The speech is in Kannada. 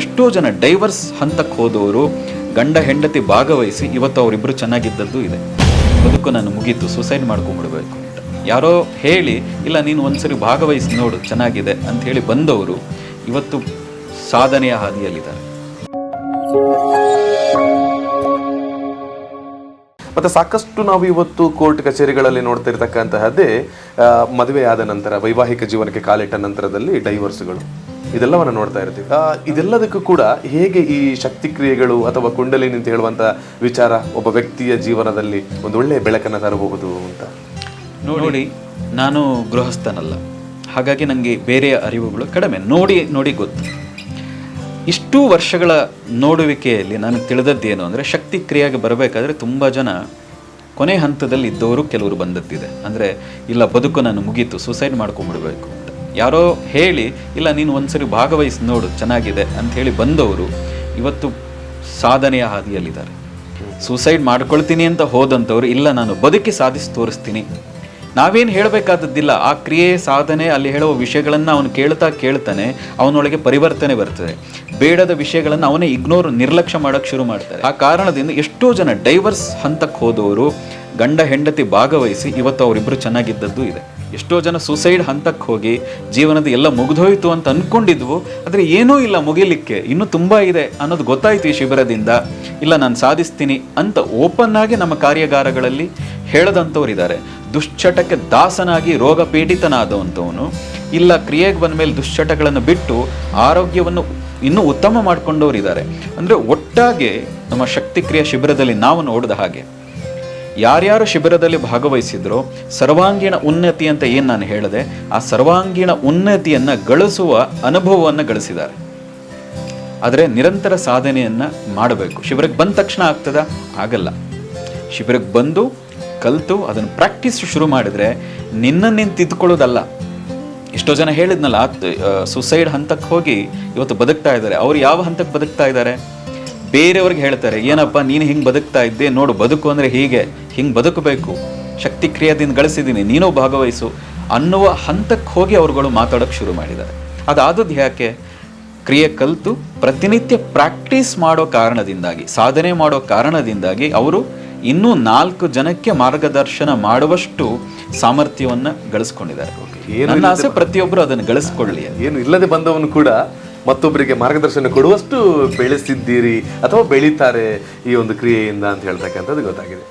ಎಷ್ಟೋ ಜನ ಡೈವರ್ಸ್ ಹಂತಕ್ಕೆ ಹೋದವರು, ಗಂಡ, ಹೆಂಡತಿ ಭಾಗವಹಿಸಿ ಇವತ್ತು ಅವರಿಬ್ಬರು ಚೆನ್ನಾಗಿದ್ದದ್ದು ಇದೆ. ಬದುಕು ನಾನು ಮುಗೀತು ಸುಸೈಡ್ ಮಾಡ್ಕೊಂಡ್ಬಿಡ್ಬೇಕು ಅಂತ. ಯಾರೋ ಹೇಳಿ, ಇಲ್ಲ, ನೀನು ಒಂದ್ಸರಿ ಭಾಗವಹಿಸಿ ನೋಡು, ಚೆನ್ನಾಗಿದೆ ಅಂತ ಹೇಳಿ ಬಂದವರು ಇವತ್ತು ಸಾಧನೆಯ ಹಾದಿಯಲ್ಲಿದ್ದಾರೆ. ಮತ್ತೆ ಸಾಕಷ್ಟು ನಾವು ಇವತ್ತು ಕೋರ್ಟ್ ಕಚೇರಿಗಳಲ್ಲಿ ನೋಡ್ತಾ ಇರತಕ್ಕಂತಹದ್ದೇ ಮದುವೆ ಆದ ನಂತರ, ವೈವಾಹಿಕ ಜೀವನಕ್ಕೆ ಕಾಲಿಟ್ಟ ನಂತರದಲ್ಲಿ ಡೈವರ್ಸ್ಗಳು. ಇದೆಲ್ಲವನ್ನ ನೋಡ್ತಾ ಇರ್ತೀವಿ. ಆ, ಇದೆಲ್ಲದಕ್ಕೂ ಕೂಡ ಹೇಗೆ ಈ ಶಕ್ತಿ ಕ್ರಿಯೆಗಳು ಅಥವಾ ಕುಂಡಲಿನಿ ಅಂತ ಹೇಳುವಂತ ವಿಚಾರ ಒಬ್ಬ ವ್ಯಕ್ತಿಯ ಜೀವನದಲ್ಲಿ ಒಂದು ಒಳ್ಳೆಯ ಬೆಳಕನ್ನು ತರಬಹುದು ಅಂತ? ನೋಡಿ ನಾನು ಗೃಹಸ್ಥನಲ್ಲ. ಹಾಗಾಗಿ ನನಗೆ ಬೇರೆಯ ಅರಿವುಗಳು ಕಡಿಮೆ. ನೋಡಿ ನೋಡಿ ಗೊತ್ತು. ಇಷ್ಟು ವರ್ಷಗಳ ನೋಡುವಿಕೆಯಲ್ಲಿ ನನಗೆ ತಿಳಿದದ್ದೇನು ಅಂದರೆ ಶಕ್ತಿ ಕ್ರಿಯೆಗೆ ಬರಬೇಕಾದ್ರೆ ತುಂಬ ಜನ ಕೊನೆ ಹಂತದಲ್ಲಿ ಇದ್ದವರು ಕೆಲವರು ಬಂದದ್ದಿದೆ. ಅಂದರೆ ಇಲ್ಲ ಬದುಕು ನಾನು ಮುಗೀತು ಸುಸೈಡ್ ಮಾಡ್ಕೊಂಡ್ಬಿಡ್ಬೇಕು. ಯಾರೋ ಹೇಳಿ, ಇಲ್ಲ, ನೀನು ಒಂದ್ಸರಿ ಭಾಗವಹಿಸಿ ನೋಡು, ಚೆನ್ನಾಗಿದೆ ಅಂತ ಹೇಳಿ ಬಂದವರು ಇವತ್ತು ಸಾಧನೆಯ ಹಾದಿಯಲ್ಲಿದ್ದಾರೆ. ಸೂಸೈಡ್ ಮಾಡ್ಕೊಳ್ತೀನಿ ಅಂತ ಹೋದಂಥವ್ರು, ಇಲ್ಲ, ನಾನು ಬದುಕಿ ಸಾಧಿಸಿ ತೋರಿಸ್ತೀನಿ. ನಾವೇನು ಹೇಳಬೇಕಾದದ್ದಿಲ್ಲ, ಆ ಕ್ರಿಯೆ, ಸಾಧನೆ, ಅಲ್ಲಿ ಹೇಳುವ ವಿಷಯಗಳನ್ನು ಅವನು ಕೇಳ್ತಾ ಕೇಳ್ತಾನೆ, ಅವನೊಳಗೆ ಪರಿವರ್ತನೆ ಬರ್ತದೆ. ಬೇಡದ ವಿಷಯಗಳನ್ನು ಅವನೇ ಇಗ್ನೋರ್ ನಿರ್ಲಕ್ಷ್ಯ ಮಾಡೋಕ್ಕೆ ಶುರು ಮಾಡ್ತಾರೆ. ಆ ಕಾರಣದಿಂದ ಎಷ್ಟೋ ಜನ ಡೈವರ್ಸ್ ಹಂತಕ್ಕೆ ಹೋದವರು, ಗಂಡ, ಹೆಂಡತಿ ಭಾಗವಹಿಸಿ ಇವತ್ತು ಅವರಿಬ್ಬರು ಚೆನ್ನಾಗಿದ್ದದ್ದು ಇದೆ. ಎಷ್ಟೋ ಜನ ಸುಸೈಡ್ ಹಂತಕ್ಕೆ ಹೋಗಿ ಜೀವನದ ಎಲ್ಲ ಮುಗಿದೋಯ್ತು ಅಂತ ಅನ್ಕೊಂಡಿದ್ವು. ಆದರೆ ಏನೂ ಇಲ್ಲ ಮುಗಿಲಿಕ್ಕೆ. ಇನ್ನೂ ತುಂಬ ಇದೆ ಅನ್ನೋದು ಗೊತ್ತಾಯ್ತು ಈ ಶಿಬಿರದಿಂದ. ಇಲ್ಲ, ನಾನು ಸಾಧಿಸ್ತೀನಿ ಅಂತ ಓಪನ್ ಆಗಿ ನಮ್ಮ ಕಾರ್ಯಾಗಾರಗಳಲ್ಲಿ ಹೇಳದಂಥವ್ರಿದ್ದಾರೆ ದುಶ್ಚಟಕ್ಕೆ ದಾಸನಾಗಿ ರೋಗ ಪೀಡಿತನಾದವಂಥವನು ಇಲ್ಲ, ಕ್ರಿಯೆಗೆ ಬಂದ ಮೇಲೆ ದುಶ್ಚಟಗಳನ್ನು ಬಿಟ್ಟು ಆರೋಗ್ಯವನ್ನು ಇನ್ನೂ ಉತ್ತಮ ಮಾಡಿಕೊಂಡವರಿದ್ದಾರೆ. ಅಂದರೆ ಒಟ್ಟಾಗೆ ನಮ್ಮ ಶಕ್ತಿ ಕ್ರಿಯಾ ಶಿಬಿರದಲ್ಲಿ ನಾವು ನೋಡಿದ ಹಾಗೆ. ಯಾರ್ಯಾರು ಶಿಬಿರದಲ್ಲಿ ಭಾಗವಹಿಸಿದ್ರೋ ಸರ್ವಾಂಗೀಣ ಉನ್ನತಿ ಅಂತ ಏನು ನಾನು ಹೇಳಿದೆ, ಆ ಸರ್ವಾಂಗೀಣ ಉನ್ನತಿಯನ್ನು ಗಳಿಸುವ ಅನುಭವವನ್ನು ಗಳಿಸಿದ್ದಾರೆ. ಆದರೆ ನಿರಂತರ ಸಾಧನೆಯನ್ನು ಮಾಡಬೇಕು. ಶಿಬಿರಕ್ಕೆ ಬಂದ ತಕ್ಷಣ ಆಗ್ತದ? ಆಗಲ್ಲ. ಶಿಬಿರಕ್ಕೆ ಬಂದು ಕಲಿತು ಅದನ್ನು ಪ್ರಾಕ್ಟೀಸ್ ಶುರು ಮಾಡಿದರೆ ನಿನ್ನ ನೀನು ತಿದ್ಕೊಳ್ಳೋದಲ್ಲ. ಎಷ್ಟೋ ಜನ ಹೇಳಿದ್ನಲ್ಲ ಸುಸೈಡ್ ಹಂತಕ್ಕೆ ಹೋಗಿ ಇವತ್ತು ಬದುಕ್ತಾ ಇದ್ದಾರೆ. ಅವ್ರು ಯಾವ ಹಂತಕ್ಕೆ ಬದುಕ್ತಾ ಇದ್ದಾರೆ? ಬೇರೆಯವ್ರಿಗೆ ಹೇಳ್ತಾರೆ, ಏನಪ್ಪ, ನೀನು ಹಿಂಗೆ ಬದುಕ್ತಾ ಇದ್ದೆ, ನೋಡು, ಬದುಕು ಅಂದರೆ ಹೀಗೆ. ಹಿಂಗೆ ಬದುಕಬೇಕು ಶಕ್ತಿ ಕ್ರಿಯಾದಿಂದ ಗಳಿಸಿದ್ದೀನಿ ನೀನು ಭಾಗವಹಿಸು ಅನ್ನುವ ಹಂತಕ್ಕೆ ಹೋಗಿ ಅವರುಗಳು ಮಾತಾಡೋಕ್ಕೆ ಶುರು ಮಾಡಿದ್ದಾರೆ. ಅದಾದದ್ದು ಯಾಕೆ? ಕ್ರಿಯೆ ಕಲಿತು ಪ್ರತಿನಿತ್ಯ ಪ್ರಾಕ್ಟೀಸ್ ಮಾಡೋ ಕಾರಣದಿಂದಾಗಿ ಸಾಧನೆ ಮಾಡೋ ಕಾರಣದಿಂದಾಗಿ ಅವರು ಇನ್ನೂ ನಾಲ್ಕು ಜನಕ್ಕೆ ಮಾರ್ಗದರ್ಶನ ಮಾಡುವಷ್ಟು ಸಾಮರ್ಥ್ಯವನ್ನು ಗಳಿಸ್ಕೊಂಡಿದ್ದಾರೆ. ನನ್ನ ಆಸೆ ಪ್ರತಿಯೊಬ್ಬರು ಅದನ್ನು ಗಳಿಸ್ಕೊಳ್ಳಿ ಏನು ಇಲ್ಲದೆ ಬಂದವನು ಕೂಡ ಮತ್ತೊಬ್ಬರಿಗೆ ಮಾರ್ಗದರ್ಶನ ಕೊಡುವಷ್ಟು ಬೆಳೆಸಿದ್ದೀರಿ ಅಥವಾ ಬೆಳೀತಾರೆ ಈ ಒಂದು ಕ್ರಿಯೆಯಿಂದ ಅಂತ ಹೇಳ್ತಕ್ಕಂಥದ್ದು ಗೊತ್ತಾಗಿದೆ.